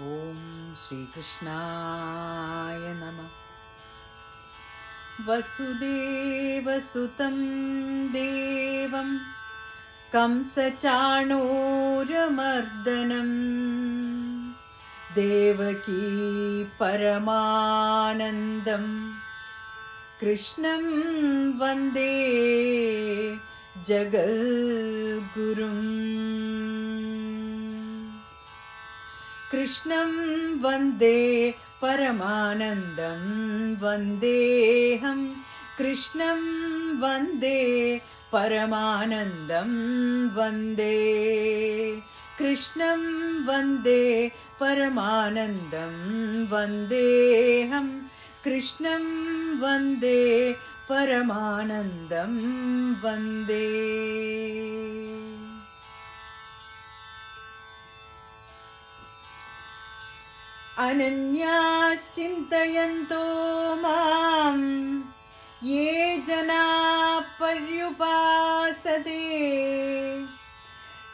ॐ श्रीकृष्णाय नमः वसुदेवसुतं देवं कंसचाणूरमर्दनम् देवकी परमानन्दं कृष्णं वन्दे जगद्गुरुम् कृष्णं वन्दे परमानन्दं वन्देऽहं कृष्णं वन्दे परमानन्दं वन्दे। कृष्णं वन्दे परमानन्दं वन्देऽहं कृष्णं वन्दे परमानन्दं वन्दे अनन्याश्चिन्तयन्तो मां। ये जना पर्युपासते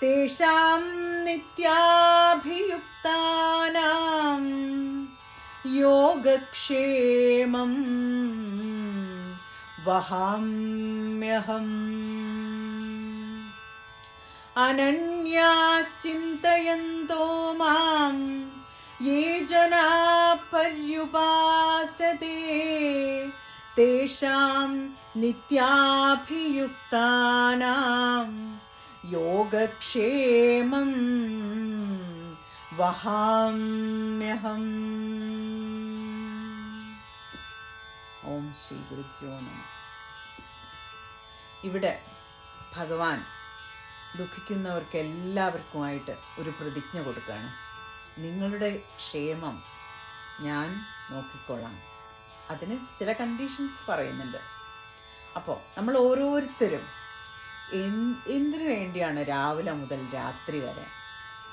तेषां नित्याभियुक्तानां योगक्षेमं वहाम्यहम्। अनन्याश्चिन्तयन्तो माम् ये जना पर्युपासते तेषां नित्याभियुक्तानां योगक्षेमं वहाम्यहम् ഓം ശ്രീ ഗുരുഭ്യോ നമ ഇവിടെ ഭഗവാൻ ദുഃഖിക്കുന്നവർക്ക് എല്ലാവർക്കുമായിട്ട് ഒരു പ്രതിജ്ഞ കൊടുക്കുകയാണ് നിങ്ങളുടെ ക്ഷേമം ഞാൻ നോക്കിക്കൊള്ളാം. അതിന് ചില കണ്ടീഷൻസ് പറയുന്നുണ്ട്. അപ്പോൾ നമ്മൾ ഓരോരുത്തരും എന്തിനു വേണ്ടിയാണ് രാവിലെ മുതൽ രാത്രി വരെ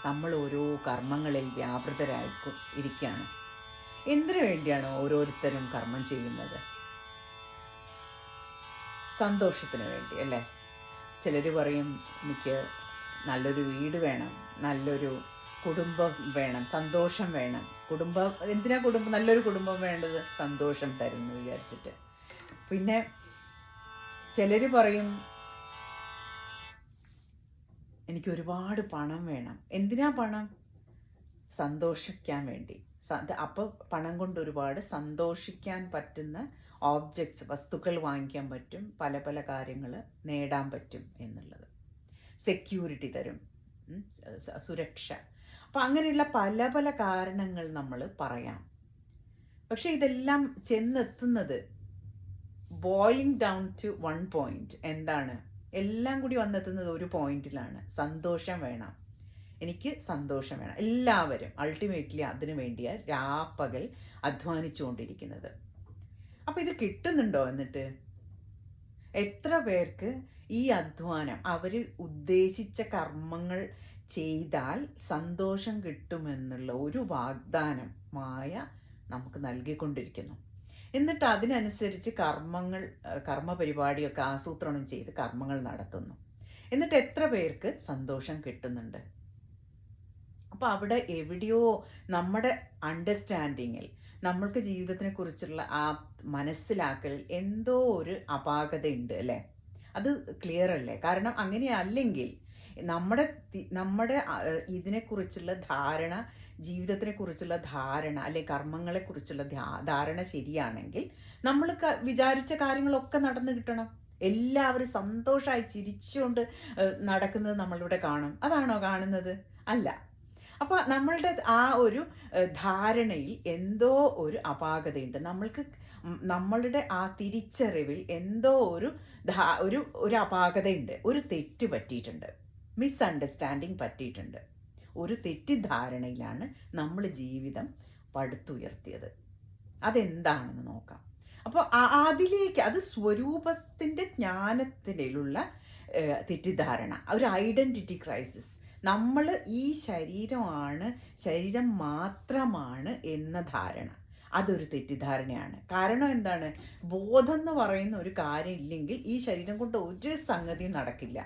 നമ്മൾ ഓരോ കർമ്മങ്ങളിൽ വ്യാപൃതരായി ഇരിക്കുകയാണ് എന്തിനു വേണ്ടിയാണ് ഓരോരുത്തരും കർമ്മം ചെയ്യുന്നത്? സന്തോഷത്തിന് വേണ്ടി അല്ലേ? ചിലർ പറയും എനിക്ക് നല്ലൊരു വീട് വേണം നല്ലൊരു കുടുംബം വേണം സന്തോഷം വേണം. കുടുംബം എന്തിനാ കുടുംബം? നല്ലൊരു കുടുംബം വേണ്ടത് സന്തോഷം തരുന്നു വിചാരിച്ചിട്ട്. പിന്നെ ചിലർ പറയും എനിക്ക് ഒരുപാട് പണം വേണം. എന്തിനാ പണം? സന്തോഷിക്കാൻ വേണ്ടി. അപ്പോൾ പണം കൊണ്ട് ഒരുപാട് സന്തോഷിക്കാൻ പറ്റുന്ന ഓബ്ജക്ട്സ് വസ്തുക്കൾ വാങ്ങിക്കാൻ പറ്റും പല പല കാര്യങ്ങൾ നേടാൻ പറ്റും എന്നുള്ളത്. സെക്യൂരിറ്റി തരും. സുരക്ഷ. അപ്പം അങ്ങനെയുള്ള പല പല കാരണങ്ങൾ നമ്മൾ പറയാം. പക്ഷെ ഇതെല്ലാം ചെന്നെത്തുന്നത് boiling down to one point എന്താണ്? എല്ലാം കൂടി വന്നെത്തുന്നത് ഒരു പോയിന്റിലാണ്. സന്തോഷം വേണം. എനിക്ക് സന്തോഷം വേണം. എല്ലാവരും അൾട്ടിമേറ്റ്ലി അതിനു വേണ്ടിയാണ് രാപ്പകൽ അധ്വാനിച്ചുകൊണ്ടിരിക്കുന്നത്. അപ്പം ഇത് കിട്ടുന്നുണ്ടോ എന്നിട്ട്? എത്ര പേർക്ക് ഈ അധ്വാനം അവർ ഉദ്ദേശിച്ച കർമ്മങ്ങൾ ചെയ്താൽ സന്തോഷം കിട്ടുമെന്നുള്ള ഒരു വാഗ്ദാനം മായ നമുക്ക് നൽകിക്കൊണ്ടിരിക്കുന്നു. എന്നിട്ട് അതിനനുസരിച്ച് കർമ്മങ്ങൾ കർമ്മ പരിപാടിയൊക്കെ ആസൂത്രണം ചെയ്ത് കർമ്മങ്ങൾ നടത്തുന്നു. എന്നിട്ട് എത്ര പേർക്ക് സന്തോഷം കിട്ടുന്നുണ്ട്? അപ്പോൾ അവിടെ എവിടെയോ നമ്മുടെ അണ്ടർസ്റ്റാൻഡിങ്ങിൽ നമ്മൾക്ക് ജീവിതത്തിനെ കുറിച്ചുള്ള ആ മനസ്സിലാക്കൽ എന്തോ ഒരു അപാകതയുണ്ട് അല്ലേ? അത് ക്ലിയർ അല്ലേ? കാരണം അങ്ങനെ അല്ലെങ്കിൽ നമ്മുടെ നമ്മുടെ ഇതിനെക്കുറിച്ചുള്ള ധാരണ ജീവിതത്തിനെ കുറിച്ചുള്ള ധാരണ അല്ലെ കർമ്മങ്ങളെ കുറിച്ചുള്ള ധാരണ ശരിയാണെങ്കിൽ നമ്മൾ വിചാരിച്ച കാര്യങ്ങളൊക്കെ നടന്നു കിട്ടണം. എല്ലാവരും സന്തോഷമായി ചിരിച്ചുകൊണ്ട് നടക്കുന്നത് നമ്മളിവിടെ കാണും. അതാണോ കാണുന്നത്? അല്ല. അപ്പോൾ നമ്മളുടെ ആ ഒരു ധാരണയിൽ എന്തോ ഒരു അപാകതയുണ്ട്. നമ്മൾക്ക് നമ്മളുടെ ആ തിരിച്ചറിവിൽ എന്തോ ഒരു ഒരു ഒരു അപാകതയുണ്ട്. ഒരു തെറ്റ് പറ്റിയിട്ടുണ്ട്. മിസ്അണ്ടർസ്റ്റാൻഡിങ് പറ്റിയിട്ടുണ്ട്. ഒരു തെറ്റിദ്ധാരണയിലാണ് നമ്മൾ ജീവിതം പടുത്തുയർത്തിയത്. അതെന്താണെന്ന് നോക്കാം. അപ്പോൾ അതിലേക്ക് അത് സ്വരൂപത്തിന്റെ ജ്ഞാനത്തിലുള്ള തെറ്റിദ്ധാരണ ഒരു ഐഡന്റിറ്റി ക്രൈസിസ് നമ്മൾ ഈ ശരീരമാണ് ശരീരം മാത്രമാണ് എന്ന ധാരണ. അതൊരു തെറ്റിദ്ധാരണയാണ്. കാരണം എന്താണ്? ബോധം എന്ന് പറയുന്ന ഒരു കാര്യം ഇല്ലെങ്കിൽ ഈ ശരീരം കൊണ്ട് ഒരു സംഗതിയും നടക്കില്ല.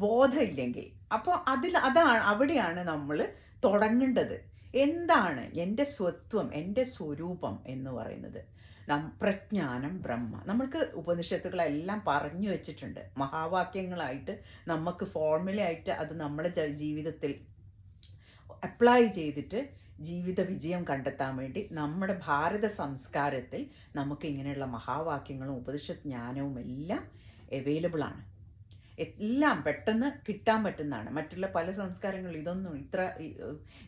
ബോധമില്ലെങ്കിൽ. അപ്പോൾ അതിൽ അതാണ് അവിടെയാണ് നമ്മൾ തുടങ്ങേണ്ടത്. എന്താണ് എന്റെ സ്വത്വം എന്റെ സ്വരൂപം എന്ന് പറയുന്നത്? നം പ്രജ്ഞാനം ബ്രഹ്മ. നമ്മൾക്ക് ഉപനിഷത്തുകളെല്ലാം പറഞ്ഞു വെച്ചിട്ടുണ്ട്. മഹാവാക്യങ്ങളായിട്ട് നമുക്ക് ഫോർമുലയായിട്ട് അത് നമ്മുടെ ജീവിതത്തിൽ അപ്ലൈ ചെയ്തിട്ട് ജീവിത വിജയം കണ്ടെത്താൻ വേണ്ടി നമ്മുടെ ഭാരത സംസ്കാരത്തിൽ നമുക്ക് ഇങ്ങനെയുള്ള മഹാവാക്യങ്ങളും ഉപനിഷത്ത് ജ്ഞാനവും എല്ലാം അവൈലബിൾ ആണ്. എല്ലാം പെട്ടെന്ന് കിട്ടാൻ പറ്റുന്നതാണ്. മറ്റുള്ള പല സംസ്കാരങ്ങളും ഇതൊന്നും ഇത്ര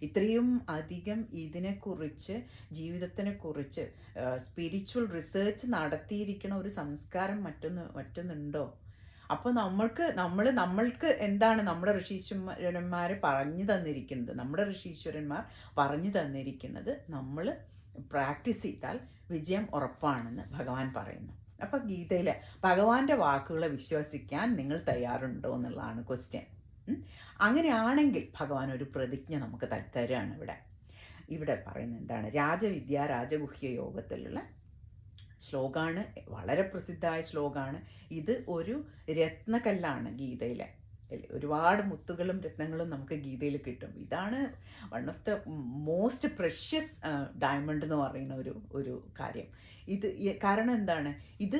ഇത്രയും അധികം ഇതിനെക്കുറിച്ച് ജീവിതത്തിനെക്കുറിച്ച് സ്പിരിച്വൽ റിസർച്ച് നടത്തിയിരിക്കുന്ന ഒരു സംസ്കാരം മറ്റൊന്ന് മറ്റൊന്നുണ്ടോ? അപ്പോൾ നമ്മൾക്ക് നമ്മൾ നമ്മൾക്ക് എന്താണ് നമ്മുടെ ഋഷീശ്വരന്മാർ പറഞ്ഞു തന്നിരിക്കുന്നത്? നമ്മുടെ ഋഷീശ്വരന്മാർ പറഞ്ഞു തന്നിരിക്കുന്നത് നമ്മൾ പ്രാക്ടീസ് ചെയ്താൽ വിജയം ഉറപ്പാണെന്ന് ഭഗവാൻ പറയുന്നു. അപ്പോൾ ഗീതയിൽ ഭഗവാന്റെ വാക്കുകളെ വിശ്വസിക്കാൻ നിങ്ങൾ തയ്യാറുണ്ടോ എന്നുള്ളതാണ് ക്വസ്റ്റ്യൻ അങ്ങനെയാണെങ്കിൽ ഭഗവാൻ ഒരു പ്രതിജ്ഞ നമുക്ക് തരുകയാണ് ഇവിടെ. ഇവിടെ പറയുന്നത് എന്താണ്? രാജവിദ്യ രാജഗുഹ്യ യോഗത്തിലുള്ള ശ്ലോകാണ് വളരെ പ്രസിദ്ധമായ ശ്ലോകാണ്. ഇത് ഒരു രത്നകല്ലാണ് ഗീതയിലെ. ഒരുപാട് മുത്തുകളും രത്നങ്ങളും നമുക്ക് ഗീതയിൽ കിട്ടും. ഇതാണ് one of the most precious diamond എന്ന് പറയുന്ന ഒരു ഒരു കാര്യം. ഇത് കാരണം എന്താണ്? ഇത്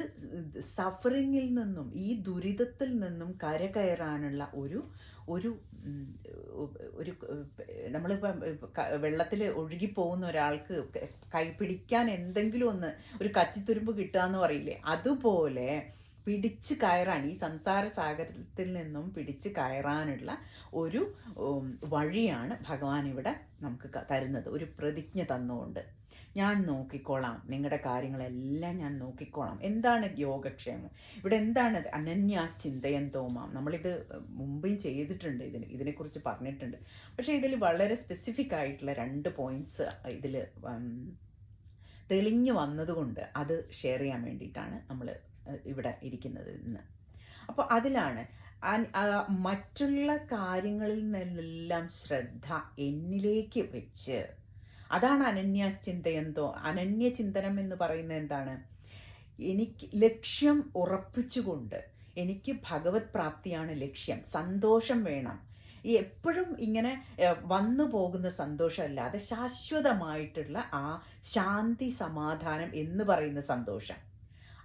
സഫറിങ്ങിൽ നിന്നും ഈ ദുരിതത്തിൽ നിന്നും കരകയറാനുള്ള ഒരു ഒരു ഒരു നമ്മളിപ്പം വെള്ളത്തിൽ ഒഴുകി പോകുന്ന ഒരാൾക്ക് കൈ പിടിക്കാൻ എന്തെങ്കിലും ഒന്ന് ഒരു കച്ചിത്തുരുമ്പ് കിട്ടുക എന്ന് പറയില്ലേ? അതുപോലെ പിടിച്ച് കയറാൻ ഈ സംസാര സാഗരത്തിൽ നിന്നും പിടിച്ച് കയറാനുള്ള ഒരു വഴിയാണ് ഭഗവാൻ ഇവിടെ നമുക്ക് തരുന്നത്. ഒരു പ്രതിജ്ഞ തന്നുകൊണ്ട്. ഞാൻ നോക്കിക്കോളാം. നിങ്ങളുടെ കാര്യങ്ങളെല്ലാം ഞാൻ നോക്കിക്കോളാം. എന്താണ് യോഗക്ഷേമം? ഇവിടെ എന്താണ് അനന്യാ ചിന്തയൻ തോമാം? നമ്മളിത് മുമ്പും ചെയ്തിട്ടുണ്ട്. ഇതിന് ഇതിനെക്കുറിച്ച് പറഞ്ഞിട്ടുണ്ട്. പക്ഷേ ഇതിൽ വളരെ സ്പെസിഫിക് ആയിട്ടുള്ള രണ്ട് പോയിന്റ്സ് ഇതിൽ തെളിഞ്ഞു വന്നതുകൊണ്ട് അത് ഷെയർ ചെയ്യാൻ വേണ്ടിയിട്ടാണ് നമ്മൾ ഇവിടെ ഇരിക്കുന്നത് ഇന്ന്. അപ്പോൾ അതിലാണ് മറ്റുള്ള കാര്യങ്ങളിൽ നിന്നെല്ലാം ശ്രദ്ധ എന്നിലേക്ക് വെച്ച്. അതാണ് അനന്യ എന്തോ അനന്യ ചിന്തനം എന്ന് പറയുന്നത് എന്താണ്? എനിക്ക് ലക്ഷ്യം ഉറപ്പിച്ചുകൊണ്ട് എനിക്ക് ഭഗവത് പ്രാപ്തിയാണ് ലക്ഷ്യം സന്തോഷം വേണം. ഈ എപ്പോഴും ഇങ്ങനെ വന്നു പോകുന്ന സന്തോഷമല്ലാതെ ശാശ്വതമായിട്ടുള്ള ആ ശാന്തി സമാധാനം എന്ന് പറയുന്ന സന്തോഷം.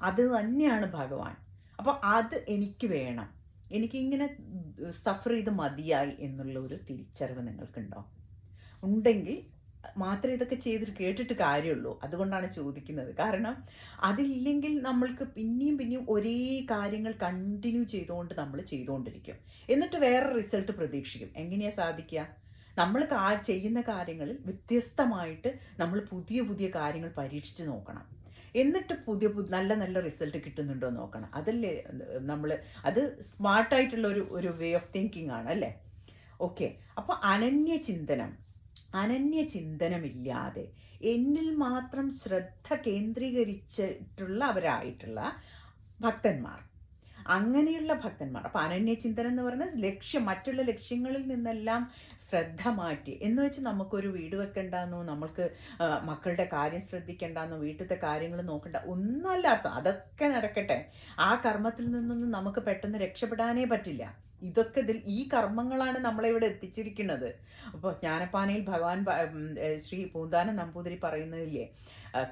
അത് തന്നെയാണ് ഭഗവാൻ. അപ്പോൾ അത് എനിക്ക് വേണം. എനിക്കിങ്ങനെ സഫർ ചെയ്ത് മതിയായി എന്നുള്ള ഒരു തിരിച്ചറിവ് നിങ്ങൾക്കുണ്ടോ? ഉണ്ടെങ്കിൽ മാത്രമേ ഇതൊക്കെ ചെയ്തിട്ട് കേട്ടിട്ട് കാര്യമുള്ളൂ. അതുകൊണ്ടാണ് ചോദിക്കുന്നത്. കാരണം അതില്ലെങ്കിൽ നമ്മൾക്ക് പിന്നെയും പിന്നെയും ഒരേ കാര്യങ്ങൾ കണ്ടിന്യൂ ചെയ്തുകൊണ്ട് നമ്മൾ ചെയ്തുകൊണ്ടിരിക്കും. എന്നിട്ട് വേറെ റിസൾട്ട് പ്രതീക്ഷിക്കും. എങ്ങനെയാ സാധിക്കുക? നമ്മൾ കാ ചെയ്യുന്ന കാര്യങ്ങളിൽ വ്യത്യസ്തമായിട്ട് നമ്മൾ പുതിയ പുതിയ കാര്യങ്ങൾ പരീക്ഷിച്ച് നോക്കണം. എന്നിട്ട് പുതിയ പുതിയ നല്ല നല്ല റിസൾട്ട് കിട്ടുന്നുണ്ടോ നോക്കണം. അതല്ലേ നമ്മൾ അത് സ്മാർട്ടായിട്ടുള്ള ഒരു ഒരു വേ ഓഫ് തിങ്കിങ് ആണ് അല്ലേ? ഓക്കെ അപ്പോൾ അനന്യ ചിന്തനം. അനന്യ ചിന്തനമില്ലാതെ എന്നിൽ മാത്രം ശ്രദ്ധ കേന്ദ്രീകരിച്ചിട്ടുള്ള അവരായിട്ടുള്ള ഭക്തന്മാർ. അങ്ങനെയുള്ള ഭക്തന്മാർ. അപ്പൊ അനന്യ ചിന്തനം എന്ന് പറയുന്നത് ലക്ഷ്യം മറ്റുള്ള ലക്ഷ്യങ്ങളിൽ നിന്നെല്ലാം ശ്രദ്ധ മാറ്റി. എന്ന് വെച്ച് നമുക്കൊരു വീട് വെക്കണ്ടെന്നോ നമ്മൾക്ക് മക്കളുടെ കാര്യം ശ്രദ്ധിക്കേണ്ടെന്നോ വീട്ടിലത്തെ കാര്യങ്ങൾ നോക്കണ്ട ഒന്നല്ലാത്ത അതൊക്കെ നടക്കട്ടെ. ആ കർമ്മത്തിൽ നിന്നൊന്നും നമുക്ക് പെട്ടെന്ന് രക്ഷപ്പെടാനേ പറ്റില്ല. ഇതൊക്കെ ഇതിൽ ഈ കർമ്മങ്ങളാണ് നമ്മളെ ഇവിടെ എത്തിച്ചിരിക്കുന്നത്. അപ്പോൾ ജ്ഞാനപ്പാനയിൽ ഭഗവാൻ ശ്രീ പൂന്താന നമ്പൂതിരി പറയുന്നതില്ലേ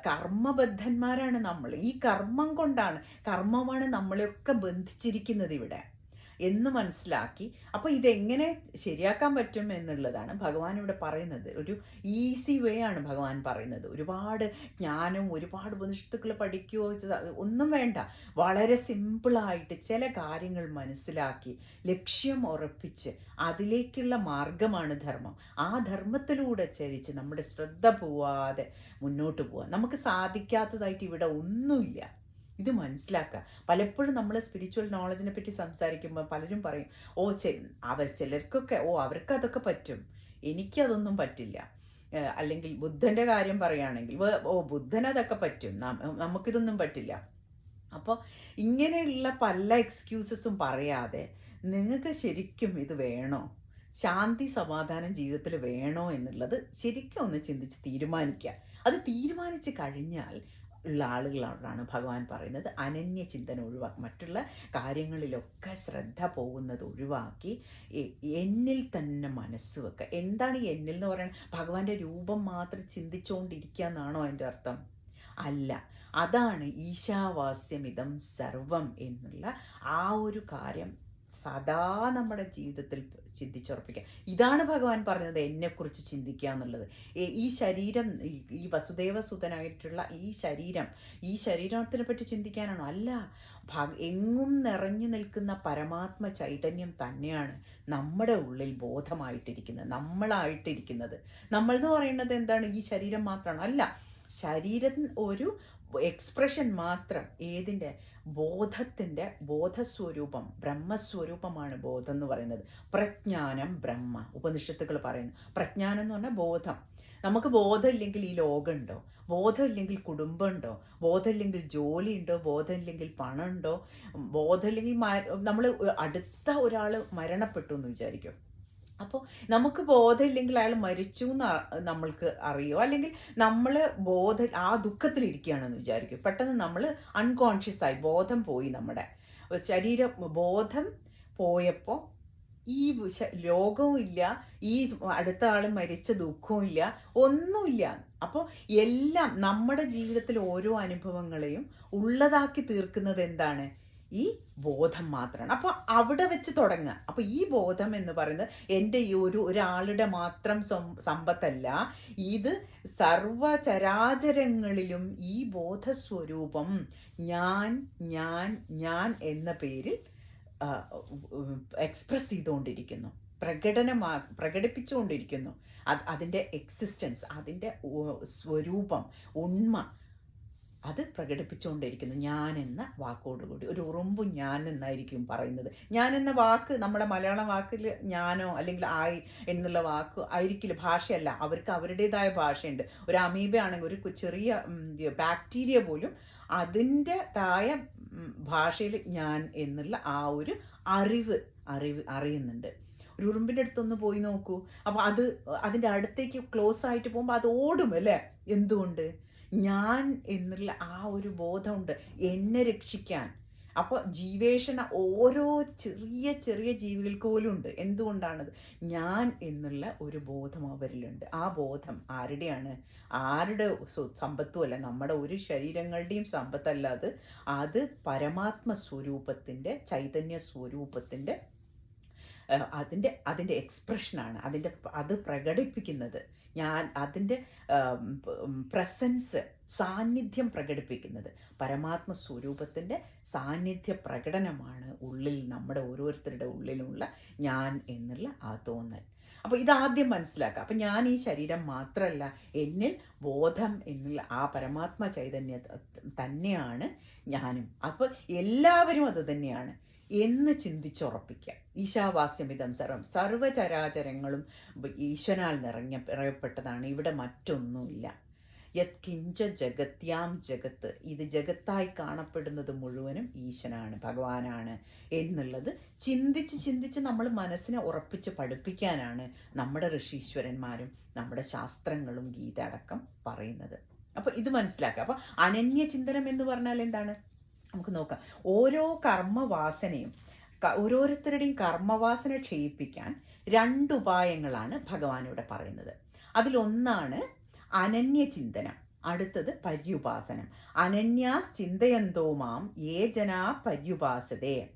കർമ്മബദ്ധന്മാരാണ് നമ്മൾ. ഈ കർമ്മം കൊണ്ടാണ് കർമ്മമാണ് നമ്മളെയൊക്കെ ബന്ധിച്ചിരിക്കുന്നത് ഇവിടെ. എന്ന് മനസ്സിലാക്കി. അപ്പോൾ ഇതെങ്ങനെ ശരിയാക്കാൻ പറ്റും എന്നുള്ളതാണ് ഭഗവാൻ ഇവിടെ പറയുന്നത്. ഒരു ഈസി വേ ആണ് ഭഗവാൻ പറയുന്നത്. ഒരുപാട് ജ്ഞാനവും ഒരുപാട് ഉപനിഷത്തുക്കൾ പഠിക്കുകയോ ഒന്നും വേണ്ട. വളരെ സിമ്പിളായിട്ട് ചില കാര്യങ്ങൾ മനസ്സിലാക്കി ലക്ഷ്യം ഉറപ്പിച്ച് അതിലേക്കുള്ള മാർഗമാണ് ധർമ്മം. ആ ധർമ്മത്തിലൂടെ ചരിച്ച് നമ്മുടെ ശ്രദ്ധ പോവാതെ മുന്നോട്ട് പോവാൻ നമുക്ക് സാധിക്കാത്തതായിട്ട് ഇവിടെ ഒന്നുമില്ല. ഇത് മനസ്സിലാക്കുക. പലപ്പോഴും നമ്മൾ സ്പിരിച്വൽ നോളജിനെ പറ്റി സംസാരിക്കുമ്പോൾ പലരും പറയും ഓ അവർ ചിലർക്കൊക്കെ ഓ അവർക്ക് അതൊക്കെ പറ്റും. എനിക്കതൊന്നും പറ്റില്ല. അല്ലെങ്കിൽ ബുദ്ധന്റെ കാര്യം പറയുകയാണെങ്കിൽ ഓ ബുദ്ധനതൊക്കെ പറ്റും. നമുക്കിതൊന്നും പറ്റില്ല. അപ്പോൾ ഇങ്ങനെയുള്ള പല എക്സ്ക്യൂസസും പറയാതെ നിങ്ങൾക്ക് ശരിക്കും ഇത് വേണോ? ശാന്തി സമാധാനം ജീവിതത്തിൽ വേണോ എന്നുള്ളത് ശരിക്കും ഒന്ന് ചിന്തിച്ച് തീരുമാനിക്കുക. അത് തീരുമാനിച്ച് കഴിഞ്ഞാൽ ഉള്ള ആളുകളോടാണ് ഭഗവാൻ പറയുന്നത്. അനന്യ ചിന്തന ഒഴിവാക്കി മറ്റുള്ള കാര്യങ്ങളിലൊക്കെ ശ്രദ്ധ പോകുന്നത് ഒഴിവാക്കി എന്നിൽ തന്നെ മനസ്സ് വെക്കുക എന്താണ് ഈ എന്നിൽ എന്ന് പറയുന്നത് ഭഗവാന്റെ രൂപം മാത്രം ചിന്തിച്ചുകൊണ്ടിരിക്കുക എന്നാണോ അതിന്റെ അർത്ഥം? അല്ല. അതാണ് ഈശാവാസ്യമിതം സർവം എന്നുള്ള ആ ഒരു കാര്യം സദാ നമ്മുടെ ജീവിതത്തിൽ ചിന്തിച്ചുറപ്പിക്കുക. ഇതാണ് ഭഗവാൻ പറഞ്ഞത് എന്നെക്കുറിച്ച് ചിന്തിക്കുക എന്നുള്ളത്. ഈ ശരീരം ഈ- വസുദേവ സുതനായിട്ടുള്ള ഈ ശരീരം ഈ ശരീരത്തിനെ പറ്റി ചിന്തിക്കാനാണോ? അല്ല. എങ്ങും നിറഞ്ഞു നിൽക്കുന്ന പരമാത്മ ചൈതന്യം തന്നെയാണ് നമ്മുടെ ഉള്ളിൽ ബോധമായിട്ടിരിക്കുന്നത് നമ്മളായിട്ടിരിക്കുന്നത്. നമ്മൾ എന്ന് പറയുന്നത് എന്താണ്? ഈ ശരീരം മാത്രമാണ്. അല്ല ശരീരം ഒരു എക്സ്പ്രഷൻ മാത്രം ഏതിന്റെ? ബോധത്തിന്റെ ബോധസ്വരൂപം ബ്രഹ്മസ്വരൂപമാണ് ബോധം എന്ന് പറയുന്നത്. പ്രജ്ഞാനം ബ്രഹ്മ ഉപനിഷത്തുകൾ പറയുന്നു. പ്രജ്ഞാനം എന്ന് പറഞ്ഞാൽ ബോധം. നമുക്ക് ബോധമില്ലെങ്കിൽ ഈ ലോകമുണ്ടോ? ബോധമില്ലെങ്കിൽ കുടുംബമുണ്ടോ? ബോധമില്ലെങ്കിൽ ജോലിയുണ്ടോ? ബോധമില്ലെങ്കിൽ പണമുണ്ടോ? ബോധമില്ലെങ്കിൽ നമ്മൾ അടുത്ത ഒരാൾ മരണപ്പെട്ടു എന്ന് വിചാരിക്കും. അപ്പോൾ നമുക്ക് ബോധമില്ലെങ്കിൽ അയാൾ മരിച്ചു എന്ന് നമ്മൾക്ക് അറിയോ? അല്ലെങ്കിൽ നമ്മൾ ബോധ ആ ദുഃഖത്തിലിരിക്കുകയാണെന്ന് വിചാരിക്കും. പെട്ടെന്ന് നമ്മൾ അൺകോൺഷ്യസ് ആയി ബോധം പോയി നമ്മുടെ. ശരീരം ബോധം പോയപ്പോൾ ഈ ലോകവും ഇല്ല ഈ അടുത്ത ആൾ മരിച്ച ദുഃഖവും ഇല്ല ഒന്നുമില്ല. അപ്പോൾ എല്ലാം നമ്മുടെ ജീവിതത്തിൽ ഓരോ അനുഭവങ്ങളെയും ഉള്ളതാക്കി തീർക്കുന്നത് എന്താണ്? ഈ ബോധം മാത്രമാണ് അപ്പോൾ അവിടെ വെച്ച് തുടങ്ങുക. അപ്പോൾ ഈ ബോധം എന്ന് പറയുന്നത് എന്റെ ഈ ഒരു ഒരാളുടെ മാത്രം സമ്പത്തല്ല. ഇത് സർവചരാചരങ്ങളിലും ഈ ബോധസ്വരൂപം ഞാൻ ഞാൻ ഞാൻ എന്ന പേരിൽ എക്സ്പ്രസ് ചെയ്തുകൊണ്ടിരിക്കുന്നു. പ്രകടനമാ പ്രകടിപ്പിച്ചുകൊണ്ടിരിക്കുന്നു. അത് അതിന്റെ എക്സിസ്റ്റൻസ് അതിന്റെ സ്വരൂപം ഉണ്മ അത് പ്രകടിപ്പിച്ചുകൊണ്ടിരിക്കുന്നു. ഞാൻ എന്ന വാക്കോടുകൂടി. ഒരു ഉറുമ്പ് ഞാൻ എന്നായിരിക്കും പറയുന്നത്. ഞാൻ എന്ന വാക്ക് നമ്മുടെ മലയാള വാക്കിൽ ഞാനോ അല്ലെങ്കിൽ ആയി എന്നുള്ള വാക്ക് ആയിരിക്കില്ല. ഭാഷയല്ല. അവർക്ക് അവരുടേതായ ഭാഷയുണ്ട്. ഒരു അമീബ ആണെങ്കിൽ ഒരു ചെറിയ ബാക്ടീരിയ പോലും അതിന്റെ തായ ഭാഷയിൽ ഞാൻ എന്നുള്ള ആ ഒരു അറിവ് അറിവ് അറിയുന്നുണ്ട്. ഒരു ഉറുമ്പിന്റെ അടുത്തൊന്ന് പോയി നോക്കൂ. അപ്പോൾ അത് അതിന്റെ അടുത്തേക്ക് ക്ലോസ് ആയിട്ട് പോകുമ്പോൾ അത് ഓടും അല്ലേ? എന്തുകൊണ്ട്? ഞാൻ എന്നുള്ള ആ ഒരു ബോധമുണ്ട്. എന്നെ രക്ഷിക്കാൻ. അപ്പോൾ ജീവേഷണ ഓരോ ചെറിയ ചെറിയ ജീവികൾക്ക് പോലും ഉണ്ട്. എന്തുകൊണ്ടാണത്? ഞാൻ എന്നുള്ള ഒരു ബോധം അവരിലുണ്ട്. ആ ബോധം ആരുടെയാണ്? ആരുടെ സമ്പത്തും സമ്പത്തുമല്ല നമ്മുടെ ഒരു ശരീരങ്ങളുടെയും സമ്പത്തല്ല അത്. അത് പരമാത്മ സ്വരൂപത്തിന്റെ ചൈതന്യ സ്വരൂപത്തിന്റെ അതിന്റെ അതിന്റെ എക്സ്പ്രഷനാണ് അതിന്റെ അത് പ്രകടിപ്പിക്കുന്നത്. ഞാൻ അതിന്റെ പ്രസൻസ് സാന്നിധ്യം പ്രകടിപ്പിക്കുന്നത്. പരമാത്മ സ്വരൂപത്തിന്റെ സാന്നിധ്യ പ്രകടനമാണ് ഉള്ളിൽ നമ്മുടെ ഓരോരുത്തരുടെ ഉള്ളിലുള്ള ഞാൻ എന്നുള്ള ആ തോന്നൽ. അപ്പോൾ ഇതാദ്യം മനസ്സിലാക്കുക. അപ്പം ഞാൻ ഈ ശരീരം മാത്രമല്ല എന്നിൽ ബോധം എന്നുള്ള ആ പരമാത്മ ചൈതന്യ തന്നെയാണ് ഞാനും. അപ്പോൾ എല്ലാവരും അത് തന്നെയാണ്. എന്ന് ചിന്തിച്ചുറപ്പിക്കുക ഈശാവാസ്യമിതം സർവം. സർവചരാചരങ്ങളും ഈശ്വനാൽ നിറഞ്ഞ നിറയപ്പെട്ടതാണ്. ഇവിടെ മറ്റൊന്നുമില്ല. യത് കിഞ്ച ജഗത്യാം ജഗത്ത്. ഇത് ജഗത്തായി കാണപ്പെടുന്നത് മുഴുവനും ഈശനാണ് ഭഗവാനാണ് എന്നുള്ളത് ചിന്തിച്ച് ചിന്തിച്ച് നമ്മൾ മനസ്സിനെ ഉറപ്പിച്ച് പഠിപ്പിക്കാനാണ് നമ്മുടെ ഋഷീശ്വരന്മാരും നമ്മുടെ ശാസ്ത്രങ്ങളും ഗീത അടക്കം പറയുന്നത്. അപ്പോൾ ഇത് മനസ്സിലാക്കുക. അപ്പോൾ അനന്യ ചിന്തനം എന്ന് പറഞ്ഞാൽ എന്താണ്? നമുക്ക് നോക്കാം. ഓരോ കർമ്മവാസനയും ഓരോരുത്തരുടെയും കർമ്മവാസന ക്ഷയിപ്പിക്കാൻ രണ്ട് ഉപായങ്ങളാണ് ഭഗവാൻ ഇവിടെ പറയുന്നത്. അതിലൊന്നാണ് അനന്യചിന്തനം അടുത്തത് പര്യുപാസനം. അനന്യാസ് ചിന്തയന്തോ മാം ഏ ജനാ പര്യുപാസതേ.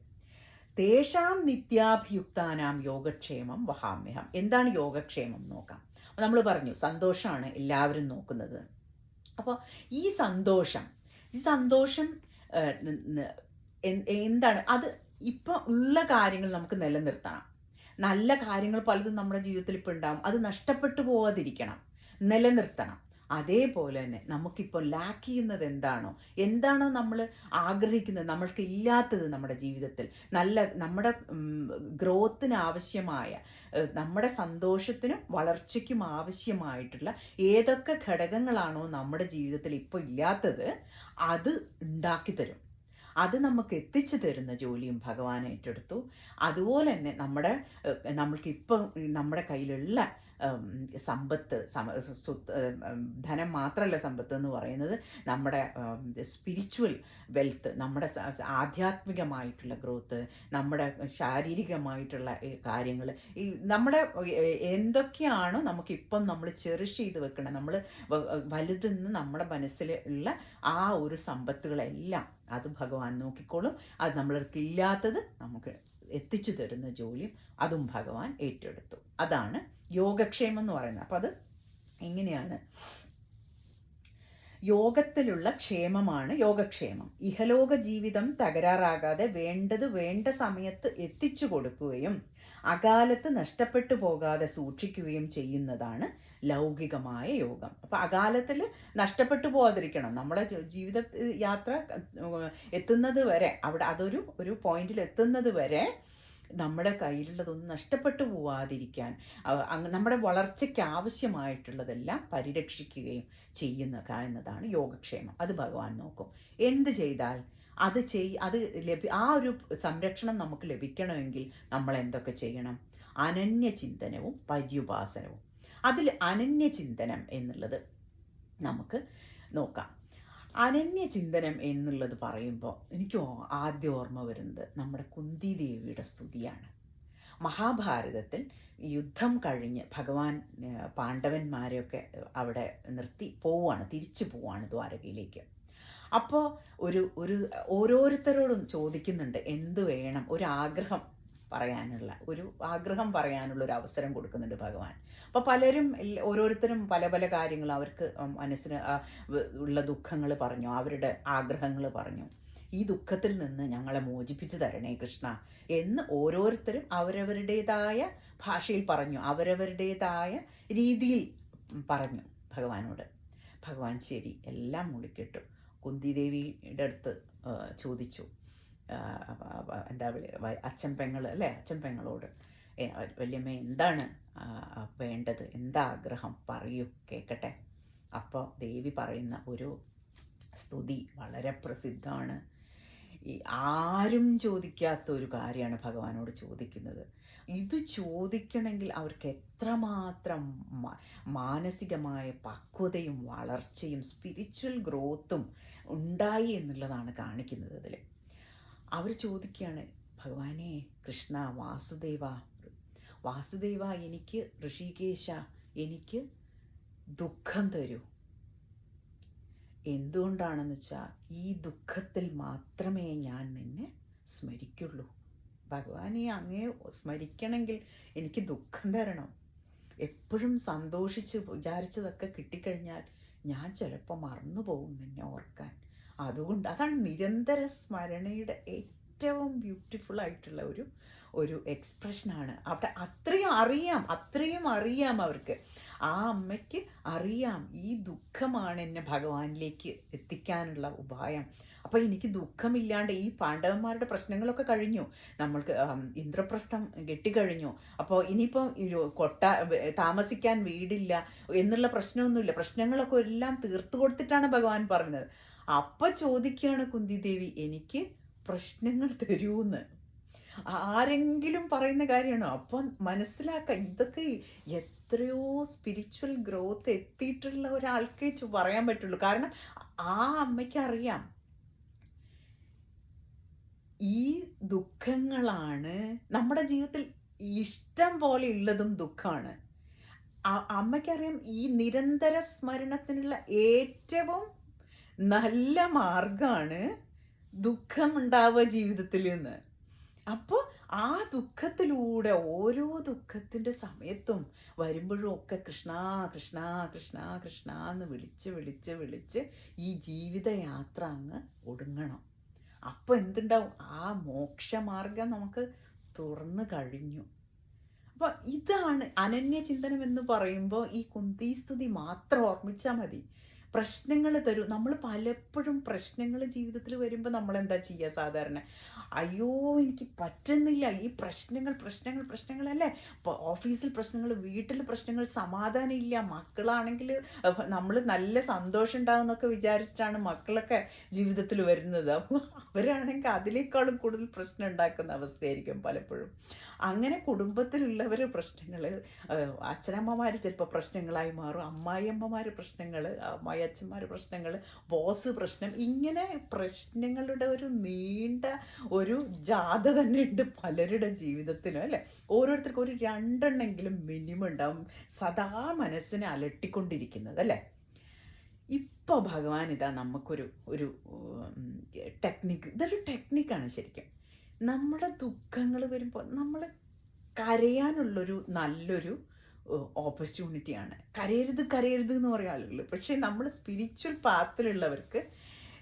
തേഷാം നിത്യാഭിയുക്താനാം യോഗക്ഷേമം വഹാമ്യഹം. എന്താണ് യോഗക്ഷേമം നോക്കാം. നമ്മൾ പറഞ്ഞു സന്തോഷമാണ് എല്ലാവരും നോക്കുന്നത്. അപ്പോൾ ഈ സന്തോഷം ഈ സന്തോഷം എന്താണ്? അത് ഇപ്പം ഉള്ള കാര്യങ്ങൾ നമുക്ക് നിലനിർത്തണം. നല്ല കാര്യങ്ങൾ പലതും നമ്മുടെ ജീവിതത്തിൽ ഇപ്പൊ ഉണ്ടാവും. അത് നഷ്ടപ്പെട്ടു പോവാതിരിക്കണം. നിലനിർത്തണം. അതേപോലെ തന്നെ നമുക്കിപ്പോൾ ലാക്ക് ചെയ്യുന്നത് എന്താണോ? എന്താണോ നമ്മൾ ആഗ്രഹിക്കുന്നത്? നമ്മൾക്ക് ഇല്ലാത്തത് നമ്മുടെ ജീവിതത്തിൽ. നല്ല നമ്മുടെ ഗ്രോത്തിന് ആവശ്യമായ നമ്മുടെ സന്തോഷത്തിനും വളർച്ചയ്ക്കും ആവശ്യമായിട്ടുള്ള ഏതൊക്കെ ഘടകങ്ങളാണോ നമ്മുടെ ജീവിതത്തിൽ ഇപ്പോൾ ഇല്ലാത്തത് അത് ഉണ്ടാക്കി തരും. അത് നമുക്ക് എത്തിച്ചു തരുന്ന ജോലിയും ഭഗവാൻ ഏറ്റെടുത്തു. അതുപോലെ തന്നെ നമ്മുടെ നമ്മൾക്ക് ഇപ്പം നമ്മുടെ കയ്യിലുള്ള സമ്പത്ത് ധനം മാത്രമല്ല സമ്പത്ത് എന്ന് പറയുന്നത് നമ്മുടെ സ്പിരിച്വൽ വെൽത്ത് നമ്മുടെ ആധ്യാത്മികമായിട്ടുള്ള ഗ്രോത്ത് നമ്മുടെ ശാരീരികമായിട്ടുള്ള കാര്യങ്ങൾ ഈ നമ്മുടെ എന്തൊക്കെയാണോ നമുക്കിപ്പം നമ്മൾ ചെറിഷ് ചെയ്ത് വെക്കണം നമ്മൾ വലുതെന്ന് നമ്മുടെ മനസ്സിൽ ഉള്ള ആ ഒരു സമ്പത്തുകളെല്ലാം അത് ഭഗവാൻ നോക്കിക്കോളും. അത് നമ്മൾക്ക് ഇല്ലാത്തത് നമുക്ക് എത്തിച്ചു തരുന്ന ജോലിയും അതും ഭഗവാൻ ഏറ്റെടുത്തു. അതാണ് യോഗക്ഷേമം എന്ന് പറയുന്നത്. അപ്പം അത് എങ്ങനെയാണ്? യോഗത്തിലുള്ള ക്ഷേമമാണ് യോഗക്ഷേമം. ഇഹലോക ജീവിതം തകരാറാകാതെ വേണ്ടത് വേണ്ട സമയത്ത് എത്തിച്ചു കൊടുക്കുകയും അകാലത്ത് നഷ്ടപ്പെട്ടു പോകാതെ സൂക്ഷിക്കുകയും ചെയ്യുന്നതാണ് ലൗകികമായ യോഗം. അപ്പൊ അകാലത്തിൽ നഷ്ടപ്പെട്ടു പോകാതിരിക്കണം നമ്മളെ ജീവിത യാത്ര എത്തുന്നത് വരെ അവിടെ അതൊരു ഒരു പോയിന്റിൽ എത്തുന്നത് വരെ നമ്മുടെ കയ്യിലുള്ളതൊന്നും നഷ്ടപ്പെട്ടു പോവാതിരിക്കാൻ നമ്മുടെ വളർച്ചയ്ക്ക് ആവശ്യമായിട്ടുള്ളതെല്ലാം പരിരക്ഷിക്കുകയും ചെയ്യുന്ന എന്നതാണ് യോഗക്ഷേമം. അത് ഭഗവാൻ നോക്കും. എന്ത് ചെയ്താൽ അത് ചെയ് അത് ലഭി ആ ഒരു സംരക്ഷണം നമുക്ക് ലഭിക്കണമെങ്കിൽ നമ്മൾ എന്തൊക്കെ ചെയ്യണം? അനന്യ ചിന്തനവും പര്യുപാസനവും. അതിൽ അനന്യചിന്തനം എന്നുള്ളത് നമുക്ക് നോക്കാം. അനന്യചിന്തനം എന്നുള്ളത് പറയുമ്പോൾ എനിക്ക് ആദ്യ ഓർമ്മ വരുന്നത് നമ്മുടെ കുന്തി ദേവിയുടെ സ്തുതിയാണ്. മഹാഭാരതത്തിൽ യുദ്ധം കഴിഞ്ഞ് ഭഗവാൻ പാണ്ഡവന്മാരെയൊക്കെ അവിടെ നിർത്തി പോവുകയാണ് തിരിച്ചു പോവുകയാണ് ദ്വാരകയിലേക്ക്. അപ്പോൾ ഒരു ഒരു ഓരോരുത്തരോടും ചോദിക്കുന്നുണ്ട് എന്ത് വേണം? ഒരു ആഗ്രഹം പറയാനുള്ള ഒരു ആഗ്രഹം പറയാനുള്ള ഒരു അവസരം കൊടുക്കുന്നുണ്ട് ഭഗവാൻ. അപ്പോൾ പലരും ഓരോരുത്തരും പല പല കാര്യങ്ങൾ അവർക്ക് മനസ്സിന് ഉള്ള ദുഃഖങ്ങൾ പറഞ്ഞു അവരുടെ ആഗ്രഹങ്ങൾ പറഞ്ഞു. ഈ ദുഃഖത്തിൽ നിന്ന് ഞങ്ങളെ മോചിപ്പിച്ചു തരണേ കൃഷ്ണ എന്ന് ഓരോരുത്തരും അവരവരുടേതായ ഭാഷയിൽ പറഞ്ഞു അവരവരുടേതായ രീതിയിൽ പറഞ്ഞു ഭഗവാനോട്. ഭഗവാൻ ശരി എല്ലാം മുളിക്കിട്ടു കുന്തിദേവിയുടെ അടുത്ത് ചോദിച്ചു എന്താ അച്ഛൻ പെങ്ങൾ അല്ലേ? അച്ഛൻ പെങ്ങളോട്. വലിയമ്മ എന്താണ് വേണ്ടത്? എന്താ ആഗ്രഹം? പറയൂ കേൾക്കട്ടെ അപ്പോൾ ദേവി പറയുന്ന ഒരു സ്തുതി വളരെ പ്രസിദ്ധമാണ്. ഈ ആരും ചോദിക്കാത്ത ഒരു കാര്യമാണ് ഭഗവാനോട് ചോദിക്കുന്നത്. ഇത് ചോദിക്കണമെങ്കിൽ അവർക്ക് എത്രമാത്രം മാനസികമായ പക്വതയും വളർച്ചയും സ്പിരിച്വൽ ഗ്രോത്തും ഉണ്ടായി എന്നുള്ളതാണ് കാണിക്കുന്നത് അതിൽ അവർ ചോദിക്കുകയാണ് ഭഗവാനെ കൃഷ്ണ വാസുദേവ വാസുദേവ എനിക്ക് ഋഷികേശ എനിക്ക് ദുഃഖം തരൂ. എന്തുകൊണ്ടാണെന്ന് വെച്ചാൽ ഈ ദുഃഖത്തിൽ മാത്രമേ ഞാൻ നിന്നെ സ്മരിക്കുള്ളൂ. ഭഗവാനെ അങ്ങേ സ്മരിക്കണമെങ്കിൽ എനിക്ക് ദുഃഖം തരണം. എപ്പോഴും സന്തോഷിച്ച് വിചാരിച്ചതൊക്കെ കിട്ടിക്കഴിഞ്ഞാൽ ഞാൻ ചിലപ്പോൾ മറന്നു പോകും നിന്നെ ഓർക്കാൻ. അതുകൊണ്ട് അതാണ് നിരന്തര സ്മരണയുടെ ഏറ്റവും ബ്യൂട്ടിഫുൾ ആയിട്ടുള്ള ഒരു ഒരു എക്സ്പ്രഷനാണ് അവിടെ അത്രയും അറിയാം അത്രയും അറിയാം അവർക്ക്. ആ അമ്മയ്ക്ക് അറിയാം ഈ ദുഃഖമാണ് എന്നെ ഭഗവാനിലേക്ക് എത്തിക്കാനുള്ള ഉപായം. അപ്പോൾ എനിക്ക് ദുഃഖമില്ലാണ്ട് ഈ പാണ്ഡവന്മാരുടെ പ്രശ്നങ്ങളൊക്കെ കഴിഞ്ഞു. നമ്മൾക്ക് ഇന്ദ്രപ്രസ്ഥം കെട്ടിക്കഴിഞ്ഞു. അപ്പോൾ ഇനിയിപ്പോൾ കൊട്ട താമസിക്കാൻ വീടില്ല എന്നുള്ള പ്രശ്നമൊന്നുമില്ല. പ്രശ്നങ്ങളൊക്കെ എല്ലാം തീർത്തു കൊടുത്തിട്ടാണ് ഭഗവാൻ പറഞ്ഞത്. അപ്പം ചോദിക്കുകയാണ് കുന്തിദേവി എനിക്ക് പ്രശ്നങ്ങൾ തരൂന്ന്. ആരെങ്കിലും പറയുന്ന കാര്യമാണ്? അപ്പം മനസ്സിലാക്ക ഇതൊക്കെ എത്രയോ സ്പിരിച്വൽ ഗ്രോത്ത് എത്തിയിട്ടുള്ള ഒരാൾക്കേ പറയാൻ പറ്റുള്ളൂ. കാരണം ആ അമ്മയ്ക്ക് അറിയാം ഈ ദുഃഖങ്ങളാണ് നമ്മുടെ ജീവിതത്തിൽ ഇഷ്ടം പോലെ ഉള്ളതും ദുഃഖമാണ്. അമ്മയ്ക്കറിയാം ഈ നിരന്തര സ്മരണത്തിനുള്ള ഏറ്റവും നല്ല മാർഗമാണ് ദുഃഖമുണ്ടാവുക ജീവിതത്തിൽ നിന്ന്. അപ്പോൾ ആ ദുഃഖത്തിലൂടെ ഓരോ ദുഃഖത്തിന്റെ സമയത്തും വരുമ്പോഴും ഒക്കെ കൃഷ്ണ കൃഷ്ണ കൃഷ്ണ കൃഷ്ണ എന്ന് വിളിച്ച് വിളിച്ച് വിളിച്ച് ഈ ജീവിതയാത്ര അങ്ങ് ഒടുങ്ങണം. അപ്പോൾ എന്തുണ്ടാവും? ആ മോക്ഷമാർഗം നമുക്ക് തുറന്നു കഴിഞ്ഞു. അപ്പോൾ ഇതാണ് അനന്യചിന്തനം എന്ന് പറയുമ്പോൾ ഈ കുന്തിസ്തുതി മാത്രം ഓർമ്മിച്ചാൽ മതി. പ്രശ്നങ്ങൾ തരൂ. നമ്മൾ പലപ്പോഴും പ്രശ്നങ്ങൾ ജീവിതത്തിൽ വരുമ്പോൾ നമ്മൾ എന്താ ചെയ്യുക സാധാരണ? അയ്യോ എനിക്ക് പറ്റുന്നില്ല. ഈ പ്രശ്നങ്ങൾ പ്രശ്നങ്ങൾ പ്രശ്നങ്ങളല്ലേ? ഓഫീസിൽ പ്രശ്നങ്ങൾ വീട്ടിൽ പ്രശ്നങ്ങൾ സമാധാനം ഇല്ല. മക്കളാണെങ്കിൽ നമ്മൾ നല്ല സന്തോഷം ഉണ്ടാകുമെന്നൊക്കെ വിചാരിച്ചിട്ടാണ് മക്കളൊക്കെ ജീവിതത്തിൽ വരുന്നത്. അപ്പോൾ അവരാണെങ്കിൽ അതിനേക്കാളും കൂടുതൽ പ്രശ്നം ഉണ്ടാക്കുന്ന അവസ്ഥയായിരിക്കും പലപ്പോഴും. അങ്ങനെ കുടുംബത്തിലുള്ളവർ പ്രശ്നങ്ങൾ അച്ഛനമ്മമാർ ചിലപ്പോൾ പ്രശ്നങ്ങളായി മാറും. അമ്മായിയമ്മമാർ പ്രശ്നങ്ങൾ അമ്മായി അച്ഛന്മാർ പ്രശ്നങ്ങൾ ബോസ് പ്രശ്നം ഇങ്ങനെ പ്രശ്നങ്ങളുടെ ഒരു നീണ്ട ഒരു ജാഥ തന്നെ ഉണ്ട് പലരുടെ ജീവിതത്തിലും അല്ലേ? ഓരോരുത്തർക്കും ഒരു രണ്ടെണ്ണെങ്കിലും മിനിമം ഉണ്ടാവും സദാ മനസ്സിനെ അലട്ടിക്കൊണ്ടിരിക്കുന്നത് അല്ലേ? ഇപ്പോൾ ഭഗവാൻ ഇതാ നമുക്കൊരു ഒരു ടെക്നിക്ക് ഇതൊരു ടെക്നിക്കാണ് ശരിക്കും. നമ്മുടെ ദുഃഖങ്ങൾ വരുമ്പോൾ നമ്മൾ കരയാനുള്ളൊരു നല്ലൊരു ഓപ്പർച്യൂണിറ്റിയാണ് കരയരുത് കരയരുത് എന്ന് പറയാൻ ആളുകൾ പക്ഷേ നമ്മൾ സ്പിരിച്വൽ പാത്തിലുള്ളവർക്ക്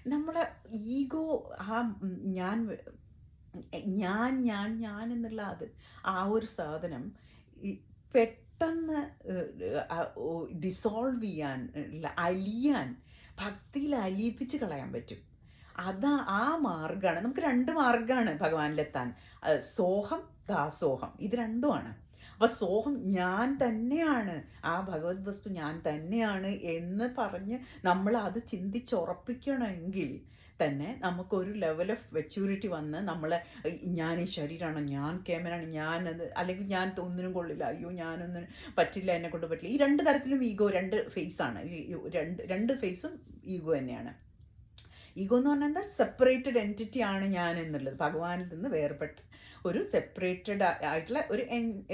നമ്മളെ ഈഗോ ആ ഞാൻ ഞാൻ ഞാൻ ഞാൻ എന്നുള്ള അത് ആ ഒരു സാധനം പെട്ടെന്ന് ഡിസോൾവ് ചെയ്യാൻ അലിയാൻ ഭക്തിയിൽ അലിയിപ്പിച്ച് കളയാൻ പറ്റും. അതാ ആ മാർഗമാണ് നമുക്ക് രണ്ട് മാർഗമാണ് ഭഗവാനിലെത്താൻ. സോഹം ദാസോഹം. ഇത് രണ്ടുമാണ് അപ്പൊ സോഹം ഞാൻ തന്നെയാണ്. ആ ഭഗവത് വസ്തു ഞാൻ തന്നെയാണ് എന്ന് പറഞ്ഞ് നമ്മൾ അത് ചിന്തിച്ചുറപ്പിക്കണമെങ്കിൽ തന്നെ നമുക്കൊരു ലെവൽ ഓഫ് മെച്യൂരിറ്റി വന്ന് നമ്മൾ ഞാൻ ഈ ശരീരമാണ് ഞാൻ കേമനാണ് ഞാനത് അല്ലെങ്കിൽ ഞാൻ ഒന്നിനും കൊള്ളില്ല. അയ്യോ ഞാനൊന്നും പറ്റില്ല എന്നെ കൊണ്ട് പറ്റില്ല. ഈ രണ്ട് തരത്തിലും ഈഗോ രണ്ട് ഫേസാണ് രണ്ട് രണ്ട് ഫേസും ഈഗോ തന്നെയാണ്. ഈഗോ എന്ന് പറഞ്ഞാൽ എന്താ? സെപ്പറേറ്റഡ് എന്റിറ്റി ആണ് ഞാൻ എന്നുള്ളത്. ഭഗവാനിൽ നിന്ന് വേർപെട്ട് ഒരു സെപ്പറേറ്റഡ് ആയിട്ടുള്ള ഒരു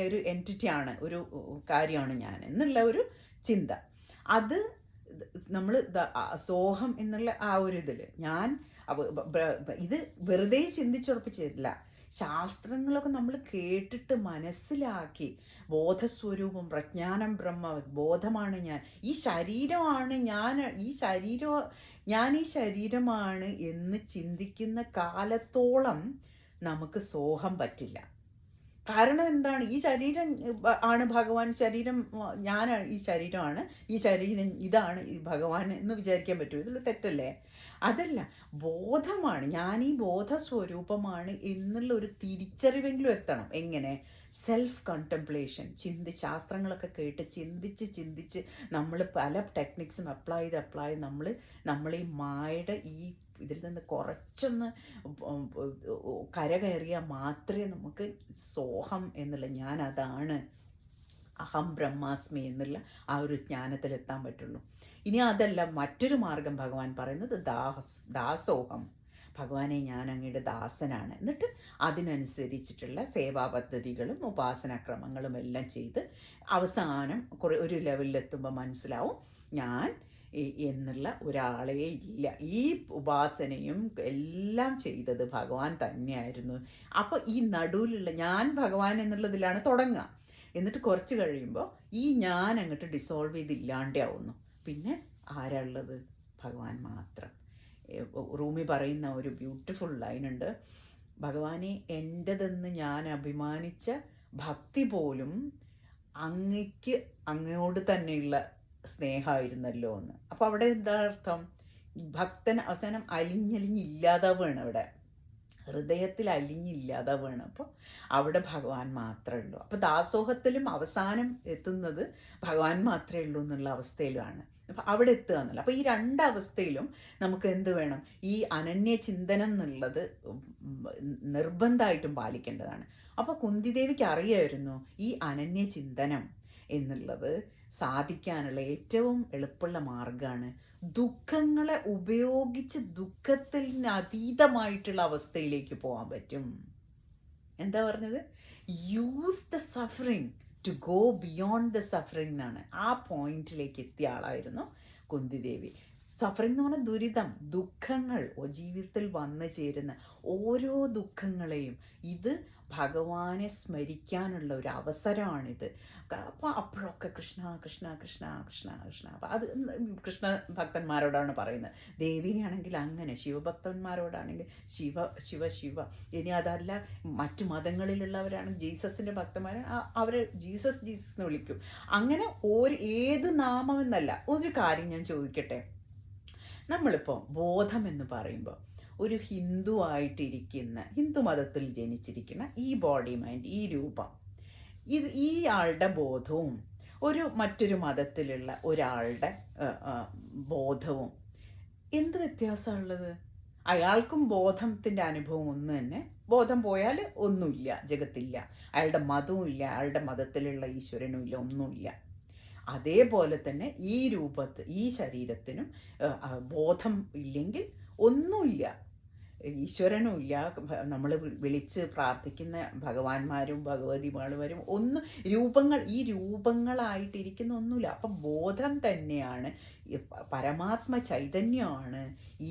ഒരു എന്റിറ്റി ആണ്. ഒരു കാര്യമാണ് ഞാൻ എന്നുള്ള ഒരു ചിന്ത. അത് നമ്മൾ സോഹം എന്നുള്ള ആ ഒരു ഇതിൽ ഞാൻ ഇത് വെറുതെ ചിന്തിച്ചുറപ്പിച്ചില്ല ശാസ്ത്രങ്ങളൊക്കെ നമ്മൾ കേട്ടിട്ട് മനസ്സിലാക്കി. ബോധസ്വരൂപം പ്രജ്ഞാനം ബ്രഹ്മ ബോധമാണ് ഞാൻ. ഈ ശരീരമാണ് ഞാൻ ഈ ശരീരം ഞാൻ ഈ ശരീരമാണ് എന്ന് ചിന്തിക്കുന്ന കാലത്തോളം നമുക്ക് സോഹം പറ്റില്ല. കാരണം എന്താണ്? ഈ ശരീരം ആണ് ഭഗവാൻ ശരീരം ഞാനാണ് ഈ ശരീരമാണ് ഈ ശരീരം ഇതാണ് ഈ ഭഗവാൻ എന്ന് വിചാരിക്കാൻ പറ്റുമോ ഇതിൽ തെറ്റല്ലേ? അതല്ല ബോധമാണ്. ഞാൻ ഈ ബോധസ്വരൂപമാണ് എന്നുള്ള ഒരു തിരിച്ചറിവെങ്കിലും എത്തണം. എങ്ങനെ? സെൽഫ് കണ്ടംപ്ലേഷൻ ചിന്തി ശാസ്ത്രങ്ങളൊക്കെ കേട്ട് ചിന്തിച്ച് ചിന്തിച്ച് നമ്മൾ പല ടെക്നിക്സും അപ്ലൈ ചെയ്ത് അപ്ലൈ ചെയ്ത് നമ്മൾ നമ്മൾ ഈ മായയുടെ ഈ ഇതിൽ നിന്ന് കുറച്ചൊന്ന് കരകയറിയാൽ മാത്രമേ നമുക്ക് സോഹം എന്നുള്ള ഞാൻ അതാണ്. അഹം ബ്രഹ്മാസ്മി എന്നുള്ള ആ ഒരു ജ്ഞാനത്തിലെത്താൻ പറ്റുള്ളൂ. ഇനി അതല്ല മറ്റൊരു മാർഗം ഭഗവാൻ പറയുന്നത് ദാസ് ദാസോഹം. ഭഗവാനെ ഞാൻ അങ്ങയുടെ ദാസനാണ്. എന്നിട്ട് അതിനനുസരിച്ചിട്ടുള്ള സേവാ പദ്ധതികളും ഉപാസനാക്രമങ്ങളും എല്ലാം ചെയ്ത് അവസാനം കുറേ ഒരു ലെവലിലെത്തുമ്പോൾ മനസ്സിലാവും ഞാൻ എന്നുള്ള ഒരാളേ ഇല്ല. ഈ ഉപാസനയും എല്ലാം ചെയ്തത് ഭഗവാൻ തന്നെയായിരുന്നു. അപ്പോൾ ഈ നടുവിലുള്ള ഞാൻ ഭഗവാൻ എന്നുള്ളതിലാണ് തുടങ്ങുക. എന്നിട്ട് കുറച്ച് കഴിയുമ്പോൾ ഈ ഞാൻ അങ്ങോട്ട് ഡിസോൾവ് ചെയ്തില്ലാണ്ടേ ഇല്ലാണ്ടാവുന്നു. പിന്നെ ആരാളുള്ളത് ഭഗവാൻ മാത്രം. റൂമി പറയുന്ന ഒരു ബ്യൂട്ടിഫുൾ ലൈനുണ്ട്. ഭഗവാനെ എന്റെതെന്ന് ഞാൻ അഭിമാനിച്ച ഭക്തി പോലും അങ്ങയ്ക്ക് അങ്ങയോട് തന്നെയുള്ള സ്നേഹമായിരുന്നല്ലോ എന്ന്. അപ്പോൾ അവിടെ എന്താ അർത്ഥം? ഭക്തൻ അവസാനം അലിഞ്ഞലിഞ്ഞില്ലാതാവാണ് അവിടെ. ഹൃദയത്തിൽ അലിഞ്ഞില്ലാതാവാണ് അപ്പോൾ അവിടെ ഭഗവാൻ മാത്രമേ ഉള്ളൂ. അപ്പോൾ ദാസോഹത്തിലും അവസാനം എത്തുന്നത് ഭഗവാൻ മാത്രമേ ഉള്ളൂ എന്നുള്ള അവസ്ഥയിലാണ്. അപ്പം അവിടെ എത്തുക എന്നല്ല. അപ്പോൾ ഈ രണ്ടവസ്ഥയിലും നമുക്ക് എന്ത് വേണം? ഈ അനന്യ ചിന്തനം എന്നുള്ളത് നിർബന്ധമായിട്ടും പാലിക്കേണ്ടതാണ്. അപ്പോൾ കുന്തിദേവിക്ക് അറിയായിരുന്നു ഈ അനന്യ ചിന്തനം എന്നുള്ളത് സാധിക്കാനുള്ള ഏറ്റവും എളുപ്പമുള്ള മാർഗമാണ് ദുഃഖങ്ങളെ ഉപയോഗിച്ച് ദുഃഖത്തിന് അതീതമായിട്ടുള്ള അവസ്ഥയിലേക്ക് പോകാൻ പറ്റും. എന്താ പറഞ്ഞത്? Use the suffering to go beyond the suffering എന്നാണ്. ആ പോയിന്റിലേക്ക് എത്തിയ ആളായിരുന്നു കുന്തിദേവി. സഫറിങ് എന്ന് പറഞ്ഞാൽ ദുരിതം ദുഃഖങ്ങൾ ജീവിതത്തിൽ വന്നു ചേരുന്ന ഓരോ ദുഃഖങ്ങളെയും ഇത് ഭഗവാനെ സ്മരിക്കാനുള്ള ഒരു അവസരമാണിത്. അപ്പോൾ അപ്പോഴൊക്കെ കൃഷ്ണ കൃഷ്ണ കൃഷ്ണ കൃഷ്ണ കൃഷ്ണ. അപ്പം അത് കൃഷ്ണ ഭക്തന്മാരോടാണ് പറയുന്നത്. ദേവിനെയാണെങ്കിൽ അങ്ങനെ ശിവഭക്തന്മാരോടാണെങ്കിൽ ശിവ ശിവ ശിവ. ഇനി അതല്ല മറ്റു മതങ്ങളിലുള്ളവരാണ് ജീസസിന്റെ ഭക്തന്മാർ അവർ ജീസസ് ജീസസ് എന്ന് വിളിക്കും. അങ്ങനെ ഒരു ഏത് നാമമെന്നല്ല ഒരു കാര്യം ഞാൻ ചോദിക്കട്ടെ. നമ്മളിപ്പോൾ ബോധം എന്ന് പറയുമ്പോൾ ഒരു ഹിന്ദു ആയിട്ടിരിക്കുന്ന ഹിന്ദു മതത്തിൽ ജനിച്ചിരിക്കുന്ന ഈ ബോഡി മൈൻഡ് ഈ രൂപം ഇത് ഈ ആളുടെ ബോധവും ഒരു മറ്റൊരു മതത്തിലുള്ള ഒരാളുടെ ബോധവും എന്ത് വ്യത്യാസമുള്ളത് അയാൾക്കും ബോധത്തിന്റെ അനുഭവം ഒന്ന് തന്നെ. ബോധം പോയാൽ ഒന്നുമില്ല ജഗത്തില്ല. അയാളുടെ മതവും ഇല്ല അയാളുടെ മതത്തിലുള്ള ഈശ്വരനും ഇല്ല ഒന്നുമില്ല. അതേപോലെ തന്നെ ഈ രൂപത്ത് ഈ ശരീരത്തിനും ബോധം ഇല്ലെങ്കിൽ ഒന്നുമില്ല. ഈശ്വരനും ഇല്ല നമ്മൾ വിളിച്ച് പ്രാർത്ഥിക്കുന്ന ഭഗവാന്മാരും ഭഗവതിമാരും ഒന്ന് രൂപങ്ങൾ ഈ രൂപങ്ങളായിട്ടിരിക്കുന്ന ഒന്നുമില്ല. അപ്പം ബോധം തന്നെയാണ് പരമാത്മ ചൈതന്യമാണ്